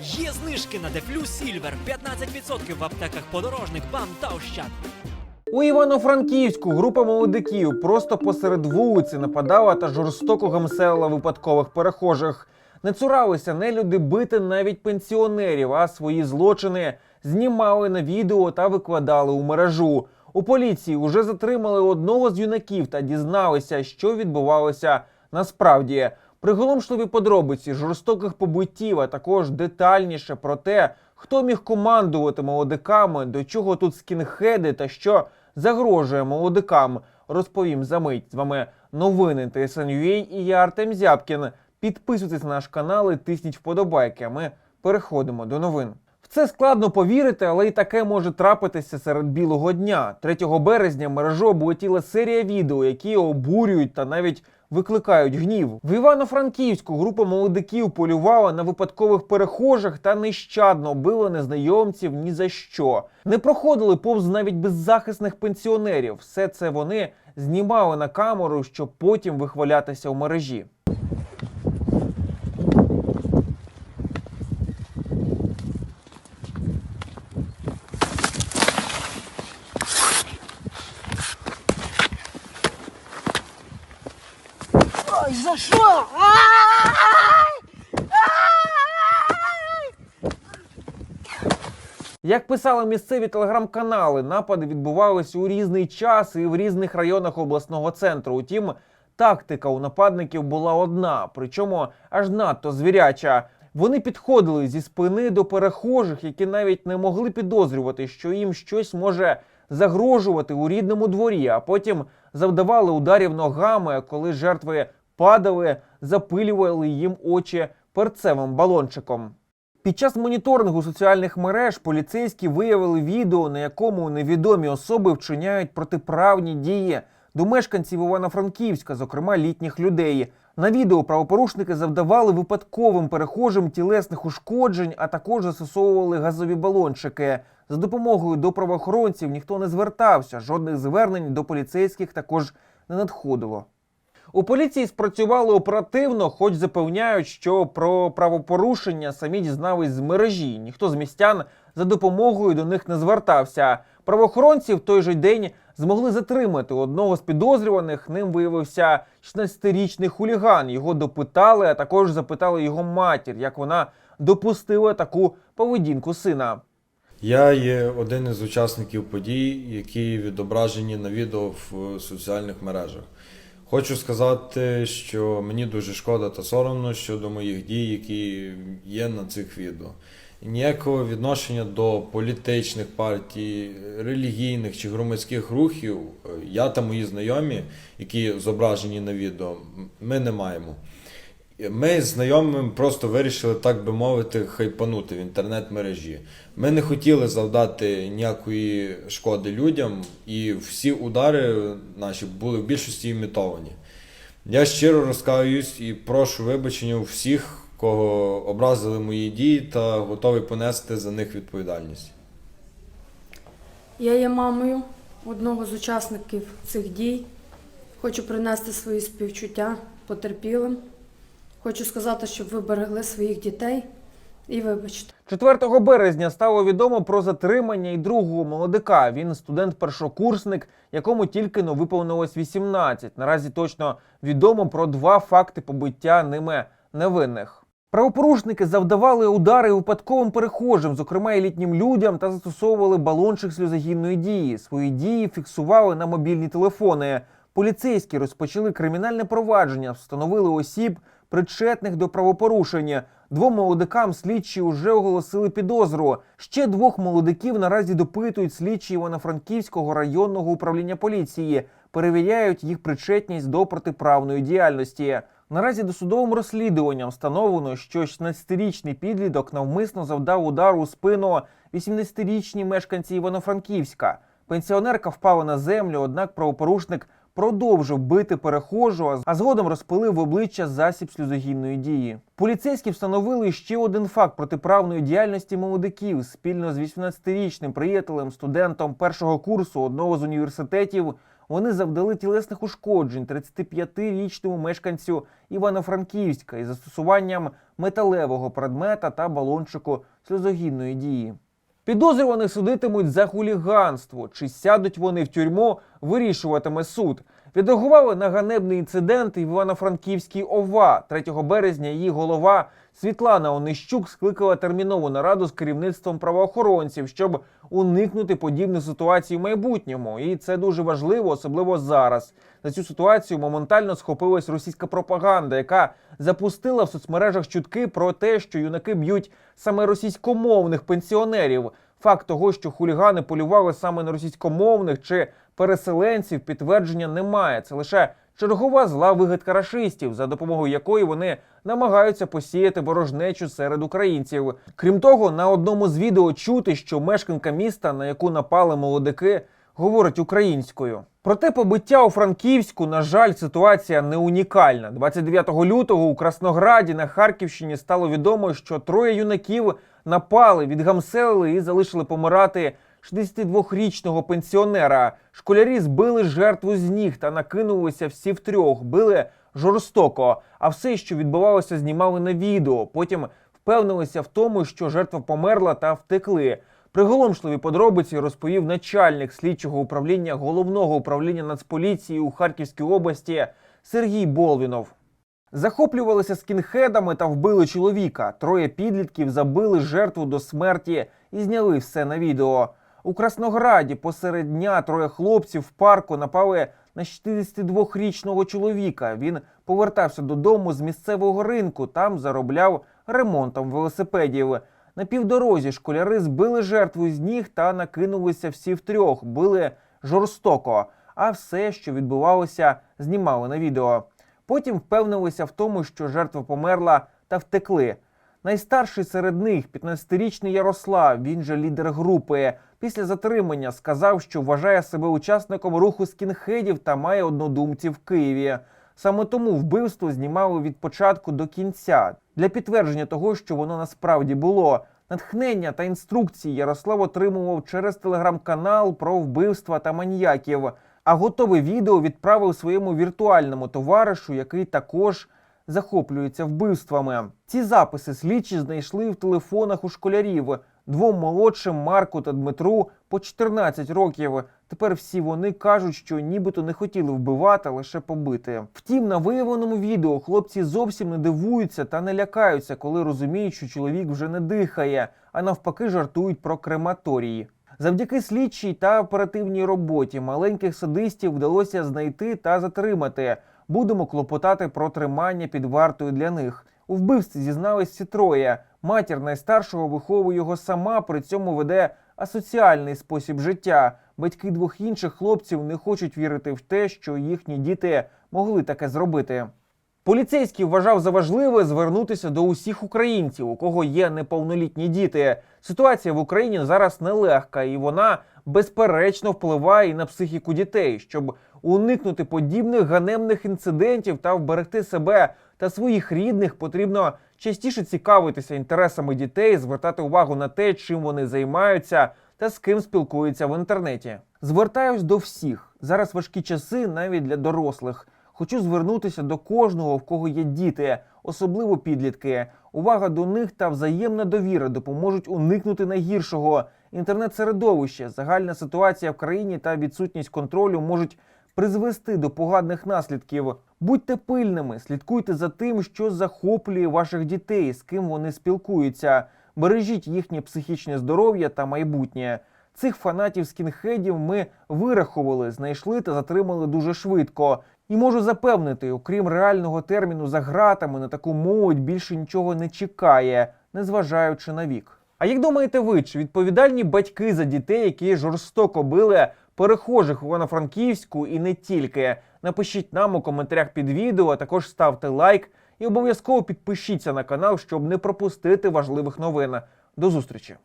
Є знижки на Дефлю Сільвер 15% в аптеках подорожник, БАМ та Ощад. У Івано-Франківську група молодиків просто посеред вулиці нападала та жорстоко гамселила випадкових перехожих. Не цуралися нелюди бити навіть пенсіонерів, а свої злочини знімали на відео та викладали у мережу. У поліції вже затримали одного з юнаків та дізналися, що відбувалося насправді. Приголомшливі подробиці жорстоких побиттів, а також детальніше про те, хто міг командувати молодиками, до чого тут скінхеди та що загрожує молодикам. Розповім за мить. З вами новини ТСНЮА і я Артем Зябкін. Підписуйтесь на наш канал і тисніть вподобайки. А ми переходимо до новин. В це складно повірити, але й таке може трапитися серед білого дня. 3 березня мережу облетіла серія відео, які обурюють та навіть викликають гнів. В Івано-Франківську група молодиків полювала на випадкових перехожих та нещадно била незнайомців ні за що. Не проходили повз навіть беззахисних пенсіонерів. Все це вони знімали на камеру, щоб потім вихвалятися в мережі. Ой, за що? Ай! Як писали місцеві телеграм-канали, напади відбувалися у різний час і в різних районах обласного центру. Утім, тактика у нападників була одна, причому аж надто звіряча. Вони підходили зі спини до перехожих, які навіть не могли підозрювати, що їм щось може загрожувати у рідному дворі, а потім завдавали ударів ногами, коли жертви падали, запилювали їм очі перцевим балончиком. Під час моніторингу соціальних мереж поліцейські виявили відео, на якому невідомі особи вчиняють протиправні дії до мешканців Івано-Франківська, зокрема літніх людей. На відео правопорушники завдавали випадковим перехожим тілесних ушкоджень, а також застосовували газові балончики. За допомогою до правоохоронців ніхто не звертався, жодних звернень до поліцейських також не надходило. У поліції спрацювали оперативно, хоч запевняють, що про правопорушення самі дізнались з мережі. Ніхто з містян за допомогою до них не звертався. Правоохоронці в той же день змогли затримати одного з підозрюваних. Ним виявився 16-річний хуліган. Його допитали, а також запитали його матір, як вона допустила таку поведінку сина. Я є один із учасників подій, які відображені на відео в соціальних мережах. Хочу сказати, що мені дуже шкода та соромно щодо моїх дій, які є на цих відео. Ніякого відношення до політичних партій, релігійних чи громадських рухів е, я та мої знайомі, які зображені на відео, ми не маємо. Ми з знайомим просто вирішили, так би мовити, хайпанути в інтернет-мережі. Ми не хотіли завдати ніякої шкоди людям, і всі удари наші були в більшості імітовані. Я щиро розкаюсь і прошу вибачення у всіх, кого образили мої дії, та готовий понести за них відповідальність. Я є мамою одного з учасників цих дій. Хочу принести свої співчуття потерпілим. Хочу сказати, щоб ви берегли своїх дітей і вибачте. 4 березня стало відомо про затримання і другого молодика. Він студент-першокурсник, якому тільки но виповнилось 18. Наразі точно відомо про два факти побиття ними невинних. Правопорушники завдавали удари випадковим перехожим, зокрема і літнім людям, та застосовували балончик сльозогінної дії. Свої дії фіксували на мобільні телефони. Поліцейські розпочали кримінальне провадження, встановили осіб, причетних до правопорушення. Двом молодикам слідчі вже оголосили підозру. Ще двох молодиків наразі допитують слідчі Івано-Франківського районного управління поліції, перевіряють їх причетність до протиправної діяльності. Наразі досудовим розслідуванням встановлено, що 16-річний підліток навмисно завдав удар у спину 80-річній мешканці Івано-Франківська. Пенсіонерка впала на землю, однак правопорушник продовжив бити перехожого, а згодом розпилив в обличчя засіб сльозогінної дії. Поліцейські встановили ще один факт протиправної діяльності молодиків спільно з 18-річним приятелем, студентом першого курсу одного з університетів. Вони завдали тілесних ушкоджень 35-річному мешканцю Івано-Франківська із застосуванням металевого предмета та балончику сльозогінної дії. Підозрюваних судитимуть за хуліганство. Чи сядуть вони в тюрму, вирішуватиме суд. Відреагували на ганебний інцидент в Івано-Франківській ОВА. 3 березня її голова Світлана Онищук скликала термінову нараду з керівництвом правоохоронців, щоб уникнути подібних ситуацій в майбутньому. І це дуже важливо, особливо зараз. За цю ситуацію моментально схопилась російська пропаганда, яка запустила в соцмережах чутки про те, що юнаки б'ють саме російськомовних пенсіонерів. Факт того, що хулігани полювали саме на російськомовних чи переселенців, підтвердження немає. Це лише чергова зла вигадка рашистів, за допомогою якої вони намагаються посіяти ворожнечу серед українців. Крім того, на одному з відео чути, що мешканка міста, на яку напали молодики, говорить українською. Проте побиття у Франківську, на жаль, ситуація не унікальна. 29 лютого у Краснограді на Харківщині стало відомо, що троє юнаків напали, відгамселили і залишили помирати 62-річного пенсіонера. Школярі збили жертву з ніг та накинулися всі втрьох, били жорстоко. А все, що відбувалося, знімали на відео. Потім впевнилися в тому, що жертва померла та втекли. Приголомшливі подробиці розповів начальник слідчого управління головного управління Нацполіції у Харківській області Сергій Болвінов. Захоплювалися скінхедами та вбили чоловіка. Троє підлітків забили жертву до смерті і зняли все на відео. У Краснограді посеред дня троє хлопців в парку напали на 62-річного чоловіка. Він повертався додому з місцевого ринку. Там заробляв ремонтом велосипедів. На півдорозі школяри збили жертву з ніг та накинулися всі втрьох, били жорстоко. А все, що відбувалося, знімали на відео. Потім впевнилися в тому, що жертва померла та втекли. Найстарший серед них, 15-річний Ярослав, він же лідер групи. Після затримання сказав, що вважає себе учасником руху скінхедів та має однодумців в Києві. Саме тому вбивство знімали від початку до кінця для підтвердження того, що воно насправді було. Натхнення та інструкції Ярослав отримував через телеграм-канал про вбивства та маніяків. А готове відео відправив своєму віртуальному товаришу, який також захоплюється вбивствами. Ці записи слідчі знайшли в телефонах у школярів. Двом молодшим Марку та Дмитру по 14 років. Тепер всі вони кажуть, що нібито не хотіли вбивати, а лише побити. Втім, на виявленому відео хлопці зовсім не дивуються та не лякаються, коли розуміють, що чоловік вже не дихає, а навпаки, жартують про крематорії. Завдяки слідчій та оперативній роботі маленьких садистів вдалося знайти та затримати. Будемо клопотати про тримання під вартою для них. У вбивстві зізнались всі троє. Матір найстаршого виховує його сама, при цьому веде асоціальний спосіб життя. Батьки двох інших хлопців не хочуть вірити в те, що їхні діти могли таке зробити. Поліцейський вважав за важливе звернутися до усіх українців, у кого є неповнолітні діти. Ситуація в Україні зараз нелегка, і вона безперечно впливає і на психіку дітей, щоб уникнути подібних ганебних інцидентів та вберегти себе та своїх рідних, потрібно частіше цікавитися інтересами дітей, звертати увагу на те, чим вони займаються та з ким спілкуються в інтернеті. Звертаюсь до всіх. Зараз важкі часи навіть для дорослих. Хочу звернутися до кожного, в кого є діти, особливо підлітки. Увага до них та взаємна довіра допоможуть уникнути найгіршого. Інтернет-середовище, загальна ситуація в країні та відсутність контролю можуть призвести до поганих наслідків. Будьте пильними, слідкуйте за тим, що захоплює ваших дітей, з ким вони спілкуються. Бережіть їхнє психічне здоров'я та майбутнє. Цих фанатів скінхедів ми вирахували, знайшли та затримали дуже швидко. І можу запевнити, окрім реального терміну за гратами, на таку молодь більше нічого не чекає, незважаючи на вік. А як думаєте ви, чи відповідальні батьки за дітей, які жорстоко били перехожих у Івано-Франківську і не тільки? Напишіть нам у коментарях під відео, а також ставте лайк і обов'язково підпишіться на канал, щоб не пропустити важливих новин. До зустрічі!